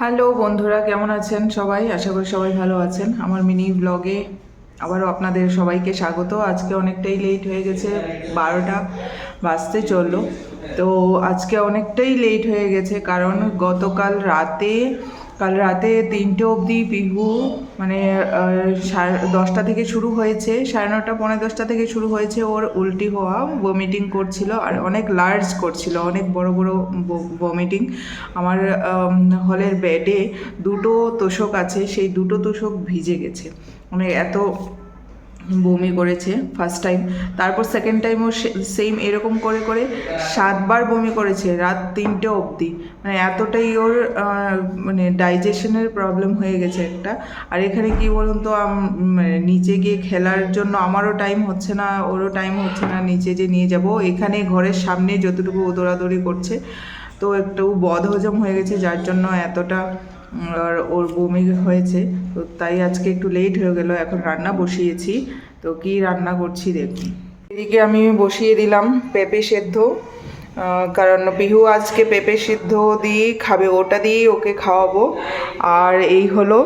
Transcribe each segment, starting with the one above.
Hello বন্ধুরা, কেমন আছেন সবাই? আশা করি সবাই ভালো আছেন। আমার মিনি ব্লগে আবারও আপনাদের সবাইকে স্বাগত। আজকে অনেকটাই লেট হয়ে গেছে, বারোটা বাজতে চলল। তো আজকে অনেকটাই লেট হয়ে গেছে, কারণ গতকাল রাতে কাল রাতে তিনটে অবধি বিহু মানে দশটা থেকে শুরু হয়েছে, সাড়ে নটা পনেরো দশটা থেকে শুরু হয়েছে ওর উল্টি হওয়া ভমিটিং করছিল আর অনেক লার্জ করছিল, অনেক বড় বড় ভমিটিং আমার হলের বেডে দুটো তোষক আছে, সেই দুটো তোষক ভিজে গেছে। মানে এত বমি করেছে ফার্স্ট টাইম তারপর সেকেন্ড টাইমও সেম এরকম করে করে সাতবার বমি করেছে রাত তিনটে অবধি। মানে এতটাই ওর মানে ডাইজেশনের প্রবলেম হয়ে গেছে একটা। আর এখানে কি বলুন তো মানে নিচে গিয়ে খেলার জন্য আমারও টাইম হচ্ছে না, ওরও টাইম হচ্ছে না, নিচে যে নিয়ে যাব। এখানে ঘরের সামনে যতটুকু দৌড়াদৌড়ি করছে, তো একটু বদ হজম হয়ে গেছে, যার জন্য এতটা আর ওর বমি হয়েছে, তো তাই আজকে একটু লেট হয়ে গেল, এখন রান্না বসিয়েছি। তো কি রান্না করছি দেখুন। এদিকে আমি বসিয়ে দিলাম পেঁপে সেদ্ধ। কারণ বিহু আজকে পেঁপে সিদ্ধ দিয়ে খাবে, ওটা দিয়েই ওকে খাওয়াবো। আর এই হলো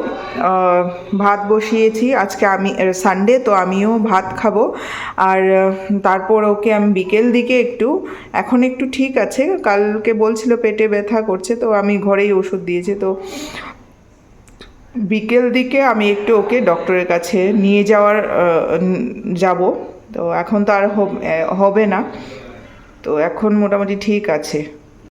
ভাত বসিয়েছি। আজকে আমি সানডে তো আমিও ভাত খাব। আর তারপর ওকে আমি বিকেল দিকে একটু, এখন একটু ঠিক আছে, কালকে বলছিল পেটে ব্যথা করছে, তো আমি ঘরেই ওষুধ দিয়েছি। তো বিকেল দিকে আমি একটু ওকে ডক্টরের কাছে নিয়ে যাওয়ার যাব। তো এখন তো আর হবে না। তো এখন মোটামুটি ঠিক আছে।